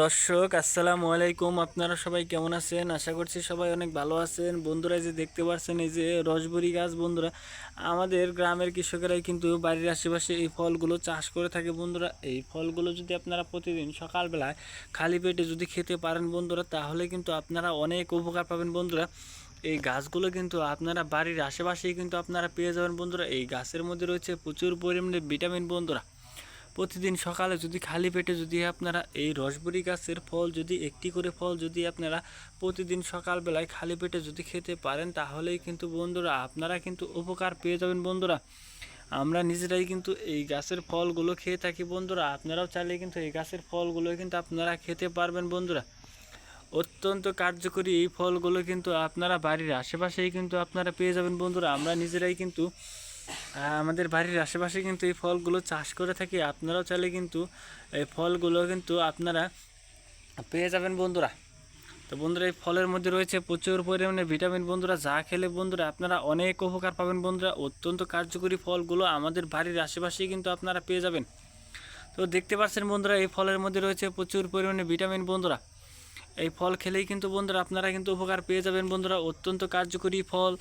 দর্শক, আসসালামু আলাইকুম। আপনারা সবাই কেমন আছেন? আশা করছি সবাই অনেক ভালো আছেন। বন্ধুরা যে দেখতে পাচ্ছেন, এই যে রসবরি গাছ, বন্ধুরা, আমাদের গ্রামের কৃষকেরাই কিন্তু বাড়ির আশেপাশে এই ফলগুলো চাষ করে থাকে, বন্ধুরা। এই ফলগুলো যদি আপনারা প্রতিদিন সকালবেলায় খালি পেটে যদি খেতে পারেন, বন্ধুরা, তাহলে কিন্তু আপনারা অনেক উপকার পাবেন, বন্ধুরা। এই গাছগুলো কিন্তু আপনারা বাড়ির আশেপাশেই কিন্তু আপনারা পেয়ে যাবেন, বন্ধুরা। এই গাছের মধ্যে রয়েছে প্রচুর পরিমাণে ভিটামিন, বন্ধুরা। প্রতিদিন সকালে যদি খালি পেটে যদি আপনারা এই রসবরি গাছের ফল যদি একটি করে ফল যদি আপনারা প্রতিদিন সকালবেলায় খালি পেটে যদি খেতে পারেন, তাহলেই কিন্তু বন্ধুরা আপনারা কিন্তু উপকার পেয়ে যাবেন বন্ধুরা। আমরা নিজেরাই কিন্তু এই গাছের ফলগুলো খেয়ে থাকি বন্ধুরা। আপনারাও চাইলে কিন্তু এই গাছের ফলগুলো কিন্তু আপনারা খেতে পারবেন বন্ধুরা। অত্যন্ত কার্যকরী এই ফলগুলো কিন্তু আপনারা বাড়ির আশেপাশেই কিন্তু আপনারা পেয়ে যাবেন বন্ধুরা। আমরা নিজেরাই কিন্তু আমাদের বাড়ির আশেপাশে কিন্তু এই ফলগুলো চাষ করে থাকি। আপনারাও চাইলে কিন্তু এই ফলগুলো কিন্তু আপনারা পেয়ে যাবেন বন্ধুরা। তো বন্ধুরা, এই ফলের মধ্যে রয়েছে প্রচুর পরিমাণে ভিটামিন। বন্ধুরা, যা খেলে বন্ধুরা আপনারা অনেক উপকার পাবেন বন্ধুরা। অত্যন্ত কার্যকরী ফলগুলো আমাদের বাড়ির আশেপাশেই কিন্তু আপনারা পেয়ে যাবেন। তো দেখতে পাচ্ছেন বন্ধুরা, এই ফলের মধ্যে রয়েছে প্রচুর পরিমাণে ভিটামিন বন্ধুরা। এই ফল খেলেই কিন্তু বন্ধুরা আপনারা কিন্তু উপকার পেয়ে যাবেন বন্ধুরা। অত্যন্ত কার্যকরী ফল।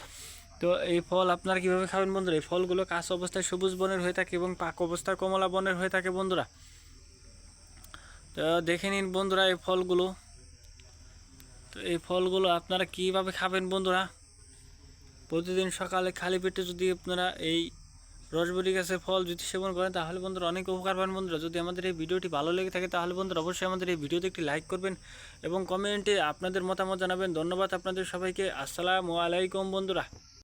তো এই ফল আপনারা কীভাবে খাবেন বন্ধুরা? এই ফলগুলো কাঁচা অবস্থায় সবুজ বনের হয়ে থাকে এবং পাক অবস্থায় কমলা বনের হয়ে থাকে বন্ধুরা। তো দেখে নিন বন্ধুরা এই ফলগুলো। তো এই ফলগুলো আপনারা কীভাবে খাবেন বন্ধুরা? প্রতিদিন সকালে খালি পেটে যদি আপনারা এই রসবরি গাছের ফল যদি সেবন করেন, তাহলে বন্ধুরা অনেক উপকার পান বন্ধুরা। যদি আমাদের এই ভিডিওটি ভালো লেগে থাকে, তাহলে বন্ধুরা অবশ্যই আমাদের এই ভিডিওতে একটি লাইক করবেন এবং কমেন্টে আপনাদের মতামত জানাবেন। ধন্যবাদ আপনাদের সবাইকে। আসসালামু আলাইকুম বন্ধুরা।